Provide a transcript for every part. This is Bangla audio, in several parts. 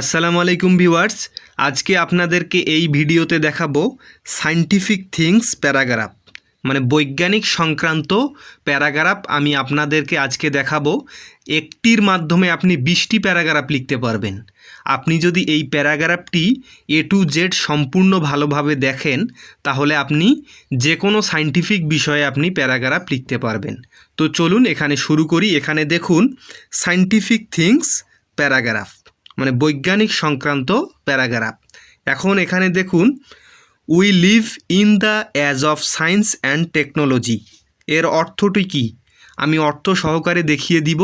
আসসালামু আলাইকুম ভিউয়ার্স, আজকে আপনাদেরকে এই ভিডিওতে দেখাবো সায়েন্টিফিক থিংস প্যারাগ্রাফ মানে বৈজ্ঞানিক সংক্রান্ত প্যারাগ্রাফ আমি আপনাদেরকে আজকে দেখাবো। একটির মাধ্যমে আপনি বিশটি প্যারাগ্রাফ লিখতে পারবেন। আপনি যদি এই প্যারাগ্রাফটি এ টু জেড সম্পূর্ণ ভালোভাবে দেখেন, তাহলে আপনি যে কোনো সাইন্টিফিক বিষয়ে আপনি প্যারাগ্রাফ লিখতে পারবেন। তো চলুন এখানে শুরু করি। এখানে দেখুন সায়েন্টিফিক থিংস প্যারাগ্রাফ মানে বৈজ্ঞানিক সংক্রান্ত প্যারাগ্রাফ। এখন এখানে দেখুন we live in the age of science and technology এর অর্থটি কি? আমি অর্থ সহকারে দেখিয়ে দিব,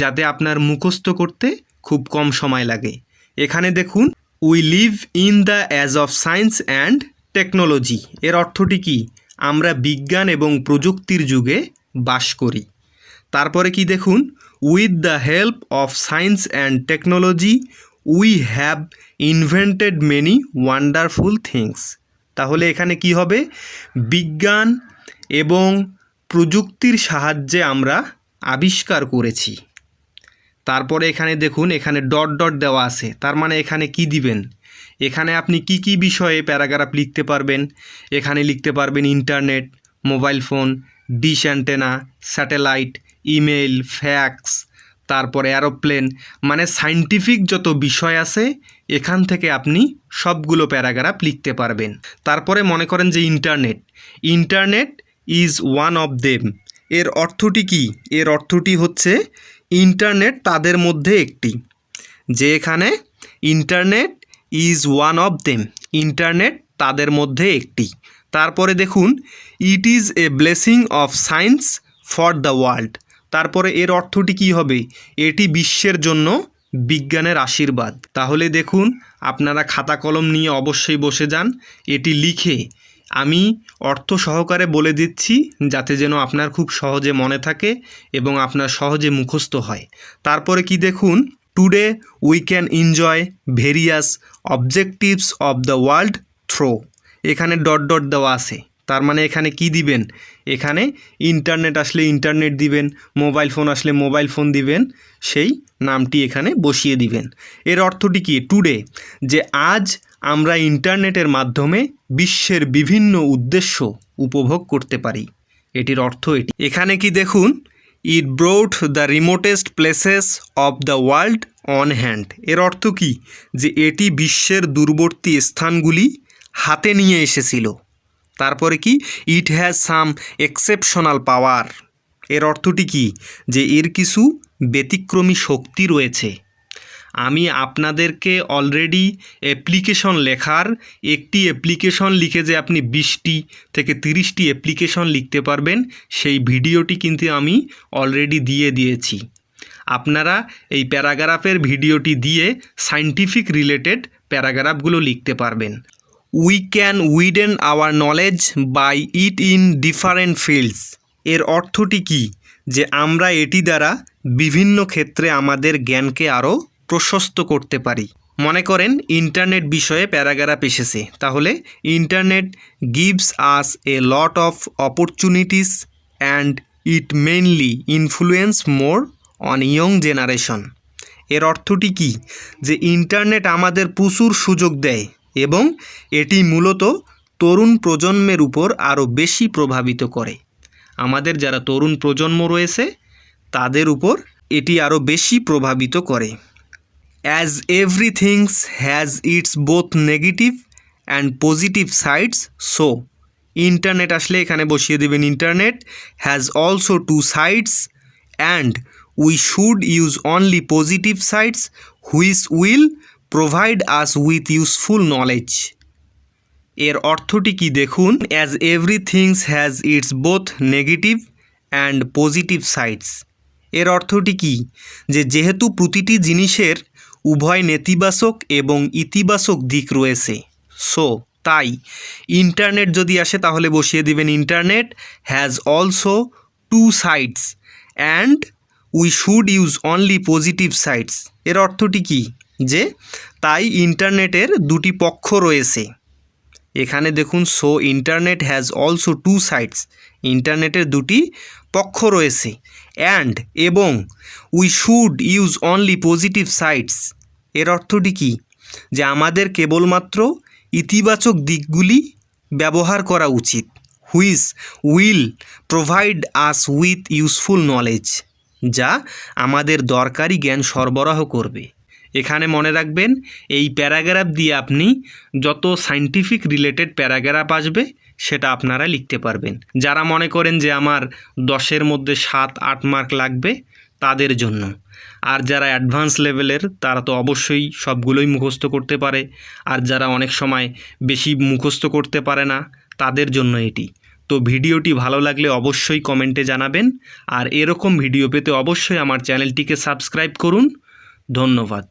যাতে আপনার মুখস্থ করতে খুব কম সময় লাগে। এখানে দেখুন we live in the age of science and technology এর অর্থটি কি? আমরা বিজ্ঞান এবং প্রযুক্তির যুগে বাস করি। তারপরে কি দেখুন? With the help of science and technology we have invented many wonderful things তাহলে এখানে কি হবে? বিজ্ঞান এবং প্রযুক্তির সাহায্যে আমরা আবিষ্কার করেছি। তারপরে এখানে দেখুন, এখানে ডট ডট দেওয়া আছে। তার মানে এখানে কি দিবেন? এখানে আপনি কি কি বিষয়ে প্যারাগ্রাফ লিখতে পারবেন? এখানে লিখতে পারবেন internet mobile phone dish antenna satellite email fax, তারপরে অ্যারোপ্লেন মানে সায়েন্টিফিক যত বিষয় আছে, এখান থেকে আপনি সবগুলো প্যারাগ্রাফ লিখতে পারবেন। তারপরে মনে করেন যে internet. Internet is one of them. এর অর্থটি কি? এর অর্থটি হচ্ছে ইন্টারনেট তাদের মধ্যে একটি। যে এখানে internet is one of them. Internet তাদের মধ্যে একটি। তারপরে দেখুন, it is a blessing of science for the world. তারপরে এর অর্থটি কি হবে? এটি বিশ্বের জন্য বিজ্ঞানের আশীর্বাদ। তাহলে দেখুন, আপনারা খাতা কলম নিয়ে অবশ্যই বসে যান। এটি লিখে আমি অর্থ সহকারে বলে দিচ্ছি, যাতে যেন আপনার খুব সহজে মনে থাকে এবং আপনার সহজে মুখস্থ হয়। তারপরে কি দেখুন? Today we can enjoy various objectives of the world through এখানে ডট ডট দেওয়া আছে। তার মানে এখানে কি দিবেন? এখানে ইন্টারনেট আসলে ইন্টারনেট দিবেন মোবাইল ফোন আসলে মোবাইল ফোন দিবেন, সেই নামটি এখানে বসিয়ে দিবেন। এর অর্থটি কি? টুডে যে আজ আমরা ইন্টারনেটের মাধ্যমে বিশ্বের বিভিন্ন উদ্দেশ্য উপভোগ করতে পারি। এটির অর্থ এটি। এখানে কি দেখুন? It brought the remotest places of the world on hand এর অর্থ কি? যে এটি বিশ্বের দূরবর্তী স্থানগুলি হাতে নিয়ে এসেছিল। তারপরে কি? ইট হ্যাজ সাম এক্সেপশনাল পাওয়ার এর অর্থটি কি? যে এর কিছু ব্যতিক্রমী শক্তি রয়েছে। আমি আপনাদেরকে অলরেডি অ্যাপ্লিকেশন লেখার একটি অ্যাপ্লিকেশন লিখে যে আপনি বিশটি থেকে তিরিশটি অ্যাপ্লিকেশন লিখতে পারবেন, সেই ভিডিওটি কিন্তু আমি অলরেডি দিয়ে দিয়েছি। আপনারা এই প্যারাগ্রাফের ভিডিওটি দিয়ে সায়েন্টিফিক রিলেটেড প্যারাগ্রাফগুলো লিখতে পারবেন। We can widen our knowledge by it in different fields এর অর্থটি কি? যে আমরা এটি দ্বারা বিভিন্ন ক্ষেত্রে আমাদের জ্ঞানকে আরও প্রশস্ত করতে পারি। মনে করেন, ইন্টারনেট বিষয়ে প্যারাগ্রাফ এসেছে। তাহলে, internet gives us a lot of opportunities and it mainly influence more on young generation এর অর্থটি কি? যে ইন্টারনেট আমাদের প্রচুর সুযোগ দেয়। এবং এটি মূলত তরুণ প্রজন্মের উপর আরও বেশি প্রভাবিত করে। আমাদের যারা তরুণ প্রজন্ম রয়েছে, তাদের উপর এটি আরও বেশি প্রভাবিত করে। As everythings has its both negative and positive sides so internet আসলে এখানে বসিয়ে দেবেন internet has also two sides and we should use only positive sides which will provide us with useful knowledge এর অর্থটি কি দেখুন? As everythings has its both negative and positive sides এর অর্থটি কি? যে যেহেতু প্রতিটি জিনিসের উভয় নেতিবাচক এবং ইতিবাচক দিক রয়েছে। সো তাই ইন্টারনেট যদি আসে, তাহলে বসিয়ে দিবেন internet has also two sides and we should use only positive sides এর অর্থটি কি? যে তাই ইন্টারনেটের দুটি পক্ষ রয়েছে। এখানে দেখুন so internet has also two sides ইন্টারনেটের দুটি পক্ষ রয়েছে। অ্যান্ড এবং we should use only positive sides এর অর্থটি কী? যে আমাদের কেবলমাত্র ইতিবাচক দিকগুলি ব্যবহার করা উচিত। Which will provide us with useful knowledge যা আমাদের দরকারি জ্ঞান সরবরাহ করবে। এখানে মনে রাখবেন, এই প্যারাগ্রাফ দিয়ে আপনি যত সাইন্টিফিক রিলেটেড প্যারাগ্রাফ আসবে, সেটা আপনারা লিখতে পারবেন। যারা মনে করেন যে আমার দশের মধ্যে সাত, আট মার্ক লাগবে, তাদের জন্য। আর যারা অ্যাডভান্স লেভেলের, তারা তো অবশ্যই সবগুলোই মুখস্থ করতে পারে। আর যারা অনেক সময় বেশি মুখস্থ করতে পারে না, তাদের জন্য এটি। তো ভিডিওটি ভালো লাগলে অবশ্যই কমেন্টে জানাবেন। আর এরকম ভিডিও পেতে অবশ্যই আমার চ্যানেলটিকে সাবস্ক্রাইব করুন। ধন্যবাদ।